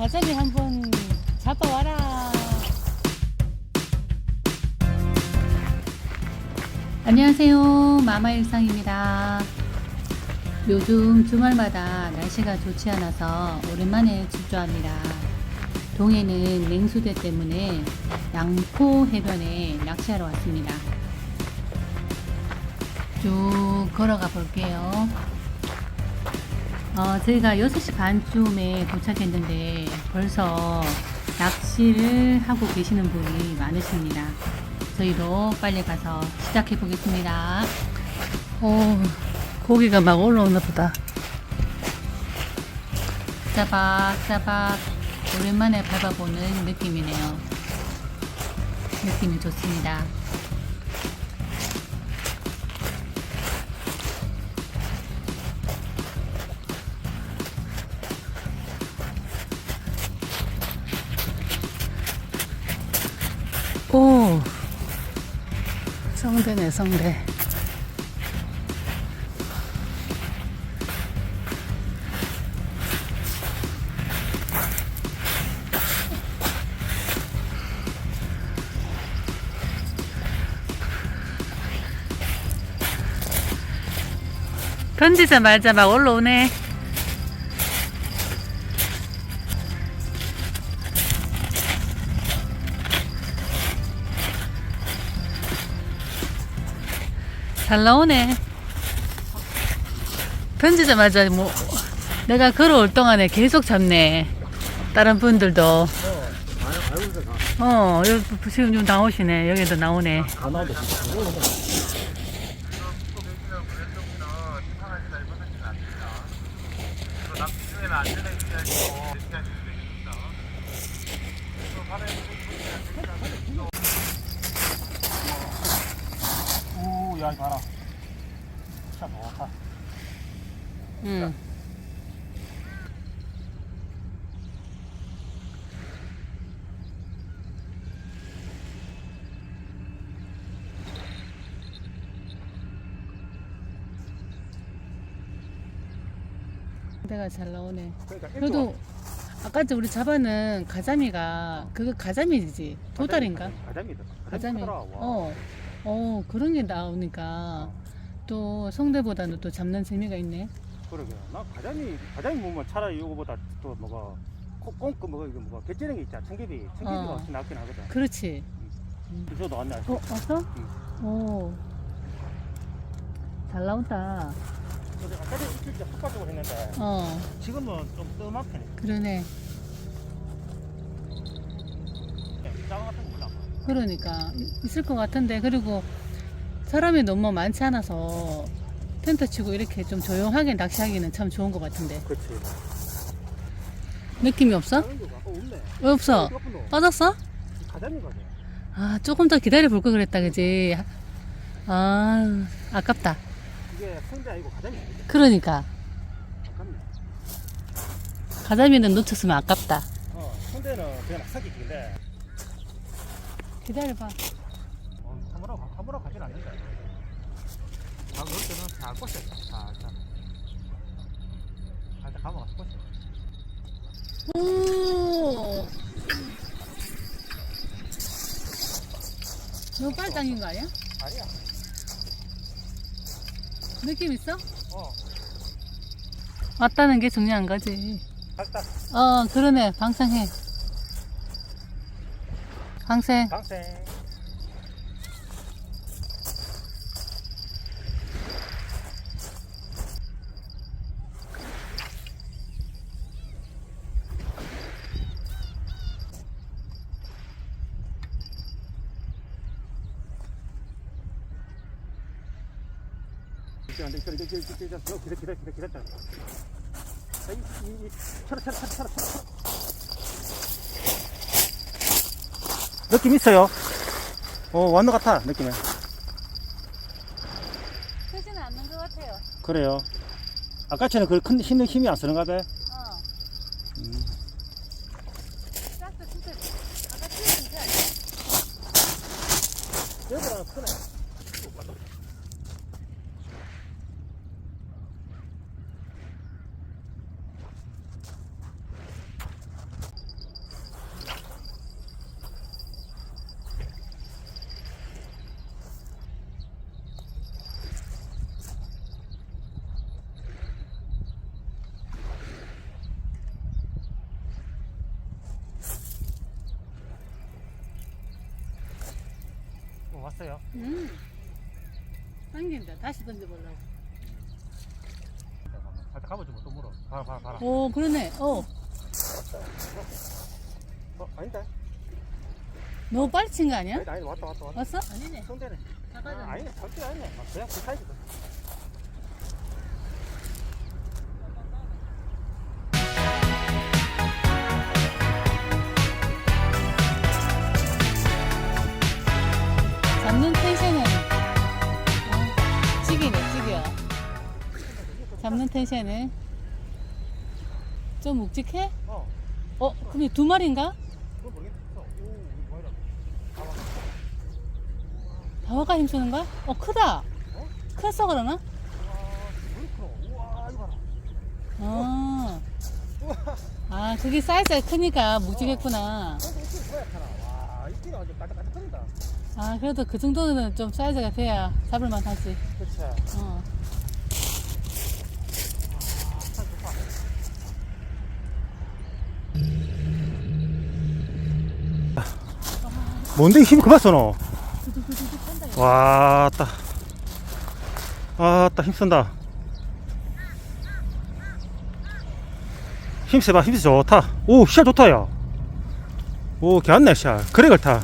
가자미 한번 잡아와라. 안녕하세요. 마마일상입니다. 요즘 주말마다 날씨가 좋지 않아서 오랜만에 출조합니다. 동해는 냉수대 때문에 양포 해변에 낚시하러 왔습니다. 쭉 걸어가 볼게요. 어, 저희가 6시 반쯤에 도착했는데 벌써 낚시를 하고 계시는 분이 많으십니다. 저희도 빨리 가서 시작해 보겠습니다. 오, 고기가 막 올라오나 보다. 짜박짜박 오랜만에 밟아보는 느낌이네요. 느낌이 좋습니다. 오, 성대네, 성대. 던지자 말자 막 올라오네. 잘 나오네. 던지자마자 뭐 내가 걸어올 동안에 계속 잡네. 다른 분들도. 어, 지금 좀 나오시네. 여기도 나오네. 가나도 오 야 이거 봐라 참 좋다 응. 내가 잘 나오네. 그러니까 그래도 아까 저 우리 잡아는 가자미가 그거 가자미지 도달인가? 가자미다 가자미. 가자미 어. 어, 어 그런 게 나오니까 또 성대보다는 또 잡는 재미가 있네. 그러게 나 가자미 가자미 보면 차라리 이거보다 또 뭐가 꽁꽁 뭐가 이거 뭐가 개찌는 게 있잖아 청개비 청개비가 어. 훨씬 낫긴 하거든 그렇지. 저도 왔네 어 왔어? 오. 잘 나온다. 전에 이틀 때 헛가지고 했는데 어, 지금은 좀 뜸하네 그러네. 짜가 같은 거 몰라 그러니까 있을 것 같은데 그리고 사람이 너무 많지 않아서 텐트 치고 이렇게 좀 조용하게 낚시하기는 참 좋은 것 같은데 그렇지 느낌이 없어? 다른 거 아까 없네 왜 없어? 빠졌어? 아 조금 더 기다려 볼 걸 그랬다 그지? 아 아깝다. 이게 성대 아니고 가자미 그러니까. 아깝네 가자미는 놓쳤으면 아깝다. 어 성대는 그냥 사기 긴데. 기다려봐. 어, 카메라 카메라 가진 않는다 방 넣을 때는 다 꽂혀 살짝 살짝 감아가서 꽂혀 오. 너무 빨리 당긴 거 아니야? 아니야 느낌 있어? 어 왔다는 게 중요한 거지. 살짝 어, 그러네. 방생해. 방생. 방생 안 돼. 기다려, 기다려, 기다려, 기다려, 기다려, 기다려, 기다려. 자, 이, 이, 이, 차라, 차라, 차라, 차라, 차라. 느낌 있어요. 어, 완도 같아, 느낌에. 크지는 않는 것 같아요. 그래요. 아까 전에 그 큰 힘, 힘이 안 쓰는가 봐요. 왔어요. 음. 당긴다. 다시 던져보려고. 살짝 가보지 뭐또 물어. 봐라 봐라 봐라. 오, 그러네. 어. 어 아니다. 너무 빨리 친 거 아니야? 아니다 아니다 왔다 왔다 왔다. 왔어? 아니네. 손대네. 아, 아니네 절대 아니네. 아, 그냥 그 사이즈다. 텐션은 좀 묵직해? 어. 어, 그럼 두 마리인가? 모르겠어. 오 뭐야? 봐봐. 다와가 힘쓰는 거야? 어, 크다. 어? 컸어, 그러나? 우와 물 크어. 우와 이거 봐라. 어. 우와. 아, 그게 사이즈가 크니까 묵직했구나. 근데 이게 뭐야 타나. 와 이게 완전 까딱까딱 거린다. 아, 그래도 그 정도는 좀 사이즈가 돼야 잡을만 하지. 그렇지. 어. 뭔데 힘 한다. 이거. 와따 아따 힘쓴다 힘 세봐 힘세 좋다 오시야 좋다 야오 개안네 시야 그래 걸타.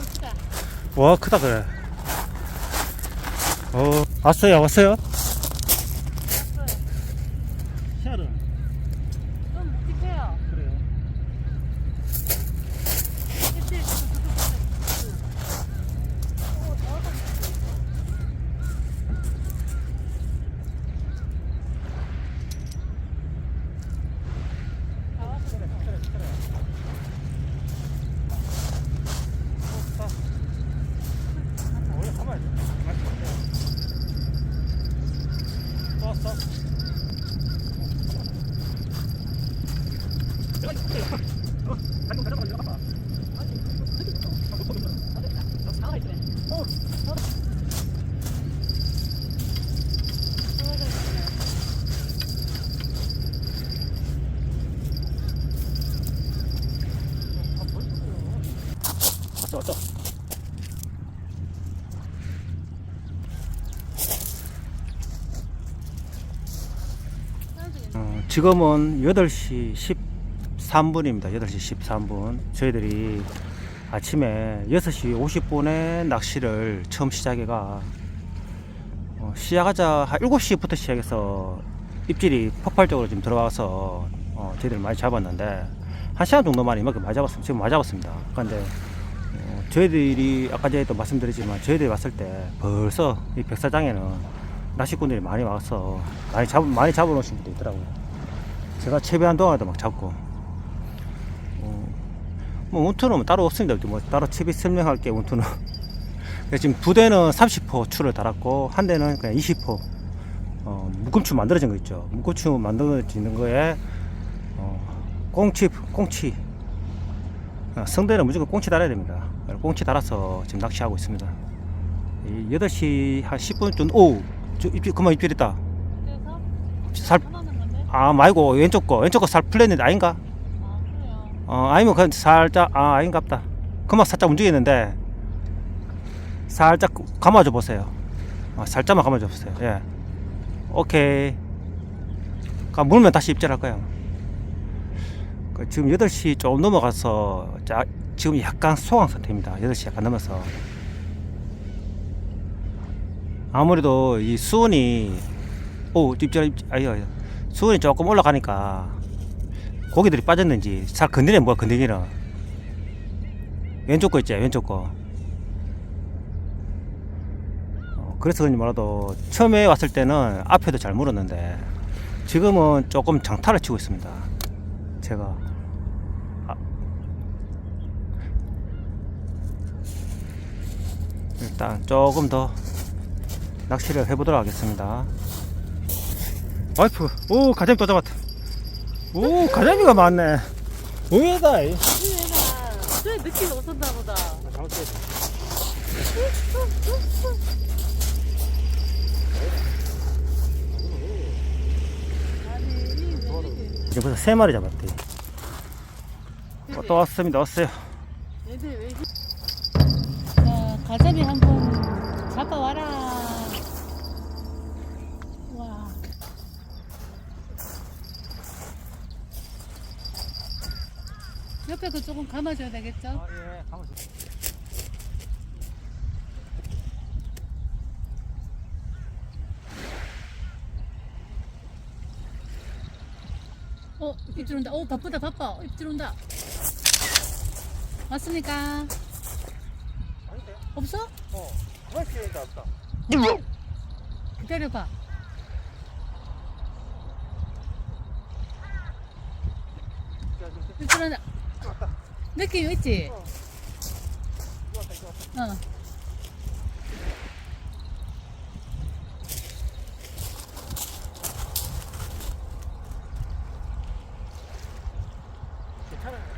와 크다 그래 어 왔어요 왔어요 시야는 좀 묵직해요. 그래요 그치? 오, 다와가 힘쓰고 있어. 다와가 그래 그래 그래 좋다 원래 가만히 또 왔어 다와가 있네. 어. 다와가 있네. 왔어 왔어 지금은 8시 13분입니다. 8시 13분. 저희들이 아침에 6시 50분에 낚시를 처음 시작해가 어, 시작하자 한 7시부터 시작해서 입질이 폭발적으로 지금 들어와서 어, 저희들 많이 잡았는데 한 시간 정도 만에 이만큼 많이 잡았습니다. 지금 많이 잡았습니다. 그런데 어, 저희들이 아까 전에도 말씀드렸지만 저희들이 왔을 때 벌써 이 백사장에는 낚시꾼들이 많이 와서 많이 잡 많이 잡아놓으신 분도 있더라고요. 제가 채비한 동안에도 막 잡고 어, 뭐 운투는 따로 없습니다. 뭐 따로 채비 설명할 게 운투는 지금 두 대는 30호 추를 달았고 한 대는 그냥 20호 어, 묶음추 만들어진 거 있죠. 묶음추 만들어지는 거에 어, 꽁치 꽁치 어, 성대는 무조건 꽁치 달아야 됩니다. 꽁치 달아서 지금 낚시하고 있습니다. 이 8시 한 10분쯤 오! 저 입질 그만 입질했다. 살? 아 말고 왼쪽 거 왼쪽 거살 풀렸는데 아닌가? 아. 어 아니면 그냥 살짝 아 아닌갑다 그만 살짝 움직이는데 살짝 감아줘 보세요 아, 살짝만 감아줘 보세요 예 오케이 가 물면 다시 입질할 거야 그 지금 8시 조금 넘어가서 자, 지금 약간 소강 상태입니다. 8시 약간 넘어서. 아무래도 이 수온이 오 입질 아유 아유 수온이 조금 올라가니까 고기들이 빠졌는지 잘 건드리는 뭐야 건드리는. 왼쪽 거 있지? 왼쪽 거. 어, 그래서 그런지 몰라도 처음에 왔을 때는 앞에도 잘 물었는데 지금은 조금 장타를 치고 있습니다. 제가 일단 조금 더 낚시를 해보도록 하겠습니다 와이프 오 가자미 또 잡았다 오 가자미가 많네 의외다 이. 저 느낌이 없었나 보다. 아니, 이 애들이, 이제 벌써 세 마리 잡았대 어, 또 왔습니다 왔어요 애들 왜 이렇게. 자, 가자미 한번 아빠 와라. 와. 옆에 그 조금 감아줘야 되겠죠? 아, 예. 있어. 어, 입질 온다. 어, 바쁘다, 바빠. 어, 입질 온다. 왔습니까? 없어? 어. 가만히 있어, 없다. 기다려봐. 온다. 느낌 있지? 어. 괜찮아요.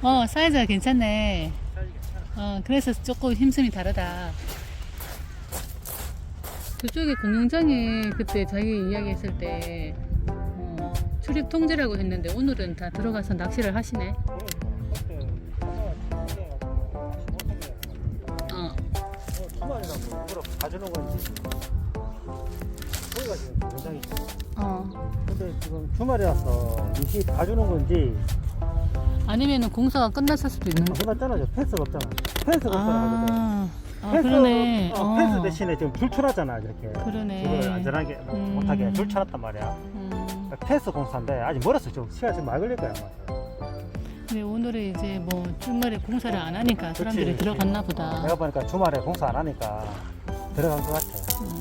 어, 사이즈가 괜찮네. 사이즈. 어, 그래서 조금 힘씀이 다르다. 그쪽에 공룡장에 그때 자기 이야기했을 때 어, 출입 통제라고 했는데 오늘은 다 들어가서 낚시를 하시네. 어, 건지 거기가 지금 굉장히 어. 근데 지금 주말이라서 임시 가져놓은 건지 아니면은 공사가 끝났을 수도 있는 거. 해봤잖아 저 펜스가 없잖아 펜스가 없잖아 아, 아 펜스, 그러네. 어, 펜스 대신에 지금 줄 쳐놨잖아 이렇게 그러네. 이걸 안전하게 음. 못하게 줄 쳐놨단 말이야 음, 펜스 공사인데 아직 멀었어 좀 시간 좀 많이 걸릴 거야 아마 근데 오늘은 이제 뭐 주말에 공사를 안 하니까 사람들이. 들어갔나 보다. 내가 보니까 주말에 공사 안 하니까 들어간 것 같아 음.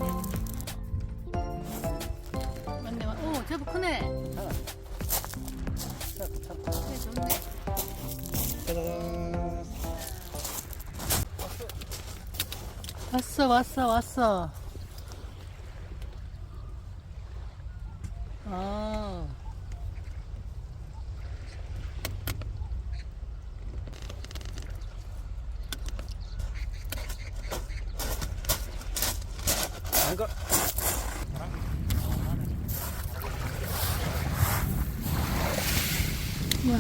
맞네, 맞- 오, 제법 크네. 왔어, 왔어, 왔어. 아, 아이고 우와.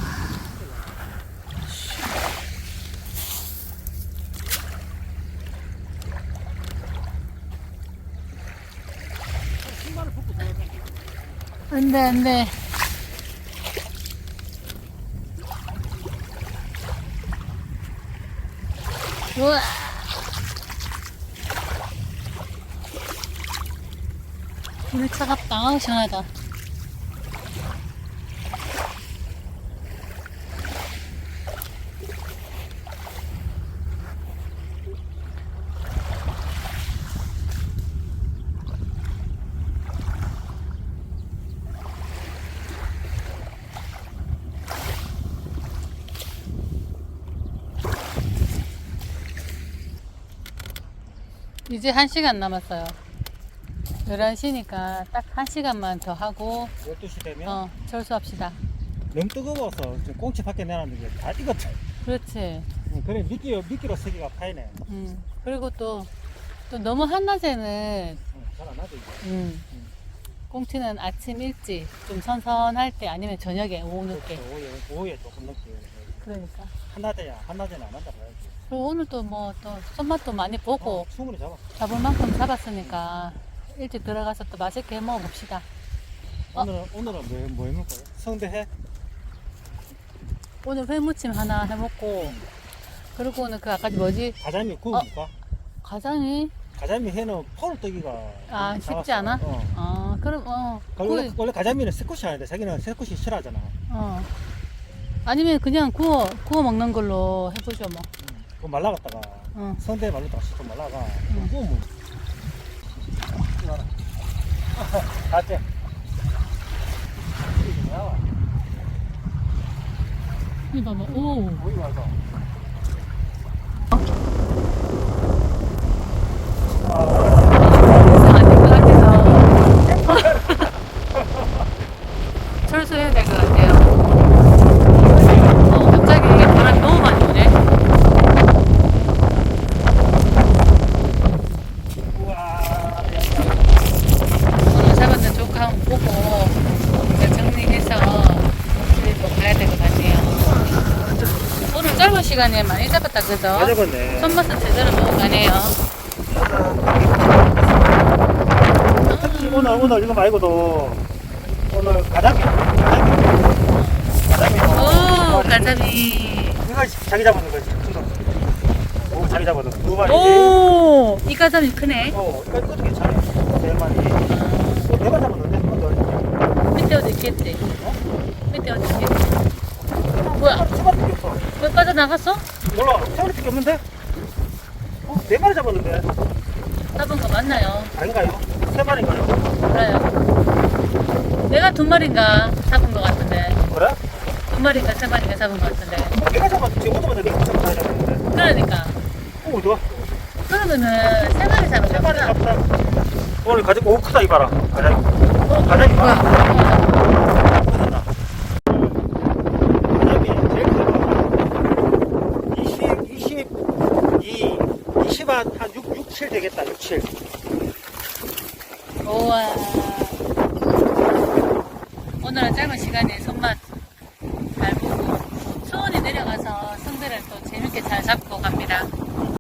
안 돼, 안 돼. 우와. 물이 차갑다. 시원하다. 이제 한 시간 남았어요. 11시니까 딱 한 시간만 더 하고, 12시 되면 어, 철수합시다. 너무 뜨거워서 지금 꽁치 밖에 내놨는데 다 익었죠 그렇지. 응, 그래 미끼로 미끼로 세기가 파이네 음. 그리고 또, 또 너무 한낮에는, 잘안 하죠 이제 음, 꽁치는 아침 일찍 좀 선선할 때 아니면 저녁에 오후 늦게. 그렇죠. 오후에 오후에 조금 늦게 그러니까. 한낮에야 한낮에는 안 한다 봐야지 그리고 오늘 또뭐또 손맛도 많이 보고 어, 충분히 잡아 잡을 만큼 잡았으니까 일찍 들어가서 또 맛있게 해 먹어봅시다. 어? 오늘은 오늘은 뭐, 뭐 해먹을 거야? 성대해? 오늘 회무침 하나 해 먹고, 그리고 오늘 그 아까 뭐지? 가자미 구워볼까? 가장이? 가자미 해는 포를 뜨기가 아, 좀 쉽지. 않아? 어. 어, 그럼, 어. 원래, 구이- 원래 가자미는 새꽃이 아닌데 자기는 새꽃이 싫어하잖아 어. 아니면 그냥 구워, 구워 먹는 걸로 해보죠, 뭐. 그거 말라갔다가 어. 성대 말르다가 또 말라가 응. 구우면 갔지? 이게 나와 이 봐봐, 오. 거기 와서 같아서. 철수해야 될것 같아요. 어, 갑자기 바람이 너무 많이 오네. 우와 오늘 잡았는 조카 한번 보고 이제 정리해서 이제 또 가야 될 것 같네요. 오늘 짧은 시간에 많이 잡았다 그죠? 손맛은 제대로 먹어가네요. 낙지 오늘 오늘 이거 말고도 오늘 가자미 가자미 오, 가자미. 이거 자기 잡았는 거지 큰 거. 오 자기 잡았는 거두 마리 오, 이 가자미 크네. 어 이거 이것도 괜찮아 세 마리 어, 내가 잡았는데 그것도 밑에 어디 있겠지? 밑에 어디 있겠지? 뭐야? 없어 왜 빠져나갔어? 몰라 세 마리밖에 없는데 어 네 마리 잡았는데 잡은 거 맞나요? 아닌가요 세 마리인가요 그래요. 내가 두 마리인가 잡은 거 같은데. 그래 두 마리인가 세 마리인가 잡은 거 같은데. 내가 잡았지 지금 오자마자 내가 잡았다 잡았는데 그러니까. 오 좋아 그러면은 세 마리 잡은 세 마리 거구나. 잡다 오늘 가지고 오 크다 이봐라 가자미 어 가자미 뭐야? 봐라 크다 가자미 제일 크다 20 22 20한 한 6, 6, 7 되겠다 6, 7 우와. 오늘은 짧은 시간에